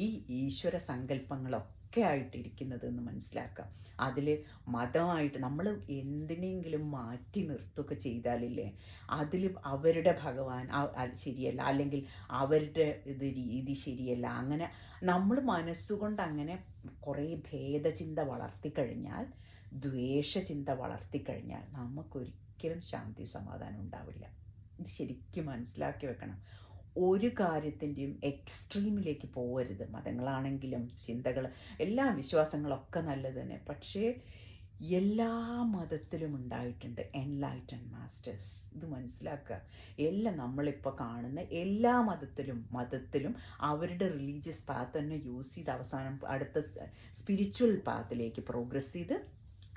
ഈ ഈശ്വര സങ്കല്പങ്ങളൊക്കെ. ആയിട്ടിരിക്കുന്നത് എന്ന് മനസ്സിലാക്കാം. അതിൽ മതമായിട്ട് നമ്മൾ എന്തിനെങ്കിലും മാറ്റി നിർത്തുകയൊക്കെ ചെയ്താലില്ലേ അതിൽ അവരുടെ ഭഗവാൻ ശരിയല്ല. അല്ലെങ്കിൽ അവരുടെ ഇത് രീതി ശരിയല്ല. അങ്ങനെ നമ്മൾ മനസ്സുകൊണ്ട് അങ്ങനെ കുറേ ഭേദചിന്ത വളർത്തിക്കഴിഞ്ഞാൽ ദ്വേഷചിന്ത വളർത്തിക്കഴിഞ്ഞാൽ നമുക്കൊരിക്കലും ശാന്തി സമാധാനം ഉണ്ടാവില്ല. ഇത് ശരിക്കും മനസ്സിലാക്കി വെക്കണം. ഒരു കാര്യത്തിന്റെയും എക്സ്ട്രീമിലേക്ക് പോകരുത് മതങ്ങളാണെങ്കിലും ചിന്തകൾ എല്ലാ വിശ്വാസങ്ങളൊക്കെ നല്ലത് തന്നെ. പക്ഷേ എല്ലാ മതത്തിലും ഉണ്ടായിട്ടുണ്ട് എൻലൈറ്റൺ മാസ്റ്റേഴ്സ് ഇത് മനസ്സിലാക്കുക. എല്ലാം നമ്മളിപ്പോൾ കാണുന്ന എല്ലാ മതത്തിലും മതത്തിലും അവരുടെ റിലീജിയസ് പാത്ത് തന്നെ യൂസ് ചെയ്ത് അവസാനം അടുത്ത സ്പിരിച്വൽ പാത്തിലേക്ക് പ്രോഗ്രസ് ചെയ്ത്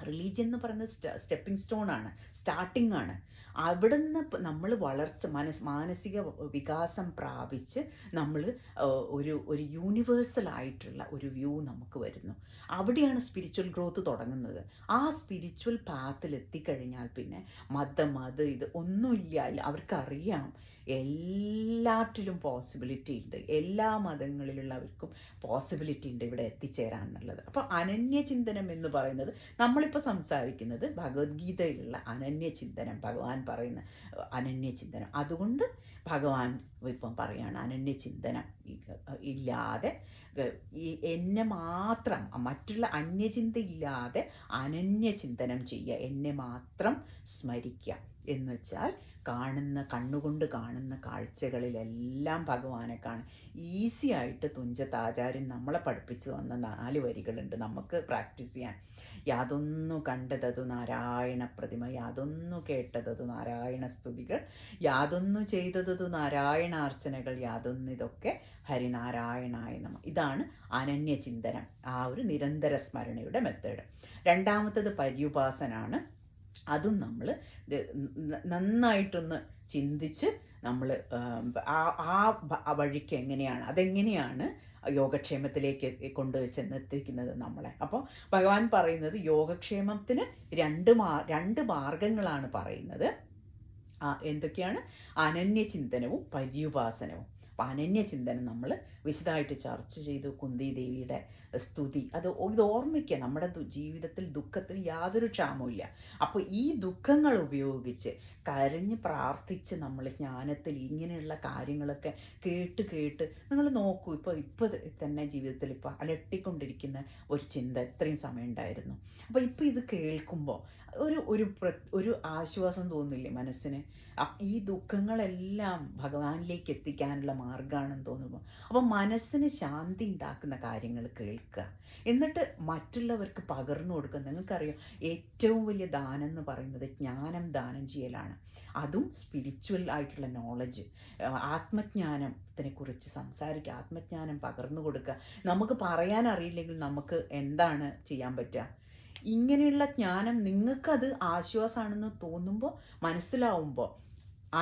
റിലീജിയൻ എന്ന് പറയുന്നത് സ്റ്റെപ്പിംഗ് സ്റ്റോൺ ആണ് സ്റ്റാർട്ടിംഗ് ആണ്. അവിടുന്ന് നമ്മൾ വളർച്ച മനസ് മാനസിക വികാസം പ്രാപിച്ച് നമ്മൾ ഒരു ഒരു യൂണിവേഴ്സൽ ആയിട്ടുള്ള ഒരു വ്യൂ നമുക്ക് വരുന്നു. അവിടെയാണ് സ്പിരിച്വൽ ഗ്രോത്ത് തുടങ്ങുന്നത്. ആ സ്പിരിച്വൽ പാത്തിൽ എത്തിക്കഴിഞ്ഞാൽ പിന്നെ മതം അത് ഇത് ഒന്നുമില്ല. അവർക്കറിയാം. എല്ലാറ്റിലും പോസിബിലിറ്റി ഉണ്ട്. എല്ലാ മതങ്ങളിലുള്ളവർക്കും പോസിബിലിറ്റി ഉണ്ട് ഇവിടെ എത്തിച്ചേരാൻ എന്നുള്ളത് അപ്പോൾ അനന്യചിന്തനം എന്ന് പറയുന്നത് നമ്മളിപ്പോൾ സംസാരിക്കുന്നത് ഭഗവത്ഗീതയിലുള്ള അനന്യചിന്തനം ഭഗവാൻ പറയുന്ന അഹ്, അനന്യചിന്തനം. അതുകൊണ്ട് ഭഗവാൻ ഇപ്പം പറയുകയാണ് അനന്യചിന്തനം ഇല്ലാതെ ഈ എന്നെ മാത്രം മറ്റുള്ള അന്യചിന്ത ഇല്ലാതെ അനന്യചിന്തനം ചെയ്യുക എന്നെ മാത്രം സ്മരിക്കുക എന്ന് വെച്ചാൽ കാണുന്ന കണ്ണുകൊണ്ട് കാണുന്ന കാഴ്ചകളിലെല്ലാം ഭഗവാനെ കാണും. ഈസി ആയിട്ട് തുഞ്ചത്ത് തുഞ്ചത്താചാര്യൻ നമ്മളെ പഠിപ്പിച്ചു തന്ന നാല് വരികളുണ്ട് നമുക്ക് പ്രാക്ടീസ് ചെയ്യാൻ. യാതൊന്നു കണ്ടതതു നാരായണ പ്രതിമ യാതൊന്നു കേട്ടതതു നാരായണ സ്തുതികൾ യാതൊന്നു ചെയ്തതതു നാരായണാർച്ചനകൾ യാതൊന്നു ഇതൊക്കെ ഹരിനാരായണായ നമ. ഇതാണ് അനന്യചിന്തനം ആ ഒരു നിരന്തര സ്മരണയുടെ മെത്തേഡ് രണ്ടാമത്തത് പര്യുപാസനാണ്. അതും നമ്മൾ നന്നായിട്ടൊന്ന് ചിന്തിച്ച് നമ്മൾ ആ ആ വഴിക്ക് എങ്ങനെയാണ് അതെങ്ങനെയാണ് യോഗക്ഷേമത്തിലേക്ക് കൊണ്ട് ചെന്നെത്തിക്കുന്നത് നമ്മളെ. അപ്പോൾ ഭഗവാൻ പറയുന്നത് യോഗക്ഷേമത്തിന് രണ്ട് മാ രണ്ട് മാർഗങ്ങളാണ് പറയുന്നത്. എന്തൊക്കെയാണ്? അനന്യചിന്തനവും പര്യുപാസനവും. അപ്പം അനന്യചിന്തനം നമ്മൾ വിശദമായിട്ട് ചർച്ച ചെയ്തു. കുന്തി ദേവിയുടെ സ്തുതി. അത് ഇത് ഓർമ്മിക്കുക. നമ്മുടെ ജീവിതത്തിൽ ദുഃഖത്തിന് യാതൊരു ക്ഷാമവും അപ്പോൾ ഈ ദുഃഖങ്ങൾ ഉപയോഗിച്ച് കരഞ്ഞ് പ്രാർത്ഥിച്ച് നമ്മൾ ജ്ഞാനത്തിൽ ഇങ്ങനെയുള്ള കാര്യങ്ങളൊക്കെ കേട്ട് കേട്ട് നിങ്ങൾ നോക്കൂ. ഇപ്പോൾ ഇപ്പോൾ തന്നെ ജീവിതത്തിൽ ഇപ്പോൾ അലട്ടിക്കൊണ്ടിരിക്കുന്ന ഒരു ചിന്ത ഇത്രയും സമയം ഉണ്ടായിരുന്നു. അപ്പോൾ ഇപ്പോൾ ഇത് കേൾക്കുമ്പോൾ ഒരു ഒരു ഒരു ആശ്വാസം തോന്നില്ലേ മനസ്സിന്? ഈ ദുഃഖങ്ങളെല്ലാം ഭഗവാനിലേക്ക് എത്തിക്കാനുള്ള മാർഗമാണെന്ന് തോന്നുമ്പോൾ അപ്പം മനസ്സിന് ശാന്തി ഉണ്ടാക്കുന്ന കാര്യങ്ങൾ കേൾക്കുക. എന്നിട്ട് മറ്റുള്ളവർക്ക് പകർന്നു കൊടുക്കുക. നിങ്ങൾക്കറിയാം ഏറ്റവും വലിയ ദാനം എന്ന് പറയുന്നത് ജ്ഞാനം ദാനം ചെയ്യലാണ്. അതും സ്പിരിച്വൽ ആയിട്ടുള്ള നോളജ് ആത്മജ്ഞാനത്തിനെ കുറിച്ച് സംസാരിക്കുക. ആത്മജ്ഞാനം പകർന്നു കൊടുക്കുക. നമുക്ക് പറയാൻ അറിയില്ലെങ്കിൽ നമുക്ക് എന്താണ് ചെയ്യാൻ പറ്റുക? ഇങ്ങനെയുള്ള ജ്ഞാനം നിങ്ങൾക്കത് ആശ്വാസമാണെന്ന് തോന്നുമ്പോൾ മനസ്സിലാവുമ്പോൾ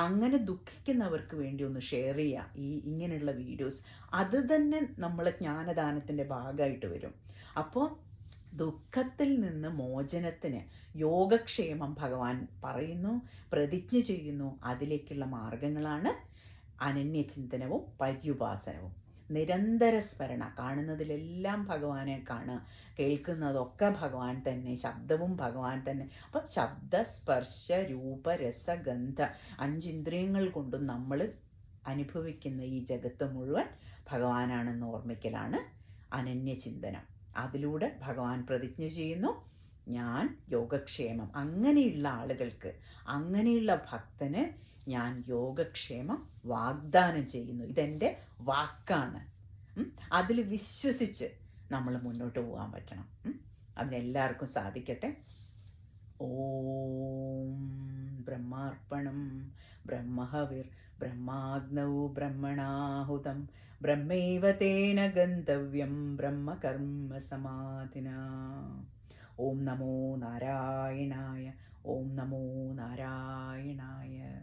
അങ്ങനെ ദുഃഖിക്കുന്നവർക്ക് വേണ്ടി ഒന്ന് ഷെയർ ചെയ്യുക ഈ ഇങ്ങനെയുള്ള വീഡിയോസ് അത് തന്നെ നമ്മളെ ജ്ഞാനദാനത്തിന്റെ ഭാഗമായിട്ട് വരും. അപ്പോൾ ദുഃഖത്തിൽ നിന്ന് മോചനത്തിന് യോഗക്ഷേമം ഭഗവാൻ പറയുന്നു പ്രതിജ്ഞ ചെയ്യുന്നു. അതിലേക്കുള്ള മാർഗങ്ങളാണ് അനന്യചിന്തനവും പര്യുപാസനവും. നിരന്തര സ്മരണ. കാണുന്നതിലെല്ലാം ഭഗവാനെ കാണുക. കേൾക്കുന്നതൊക്കെ ഭഗവാൻ തന്നെ. ശബ്ദവും ഭഗവാൻ തന്നെ. അപ്പം ശബ്ദ സ്പർശ രൂപ രസഗന്ധ അഞ്ചിന്ദ്രിയങ്ങൾ കൊണ്ടും നമ്മൾ അനുഭവിക്കുന്ന ഈ ജഗത്ത് മുഴുവൻ ഭഗവാനാണെന്ന് ഓർമ്മിക്കലാണ് അനന്യചിന്തനം. അതിലൂടെ ഭഗവാൻ പ്രതിജ്ഞ ചെയ്യുന്നു ഞാൻ യോഗക്ഷേമം. അങ്ങനെയുള്ള ആളുകൾക്ക് അങ്ങനെയുള്ള ഭക്തന് ഞാൻ യോഗക്ഷേമം വാഗ്ദാനം ചെയ്യുന്നു. ഇതെന്റെ വാക്കാണ്. അതിൽ വിശ്വസിച്ച് നമ്മൾ മുന്നോട്ട് പോകാൻ പറ്റണം. അതിനെല്ലാവർക്കും സാധിക്കട്ടെ. ഓം ബ്രഹ്മാർപ്പണം ബ്രഹ്മഹവിർ ബ്രഹ്മാഗ്നൗ ബ്രഹ്മണാഹുതം ബ്രഹ്മൈവ തേന ഗന്തവ്യം ബ്രഹ്മകർമ്മ സമാധിന. ഓം നമോ നാരായണായ ഓം നമോ നാരായണായ.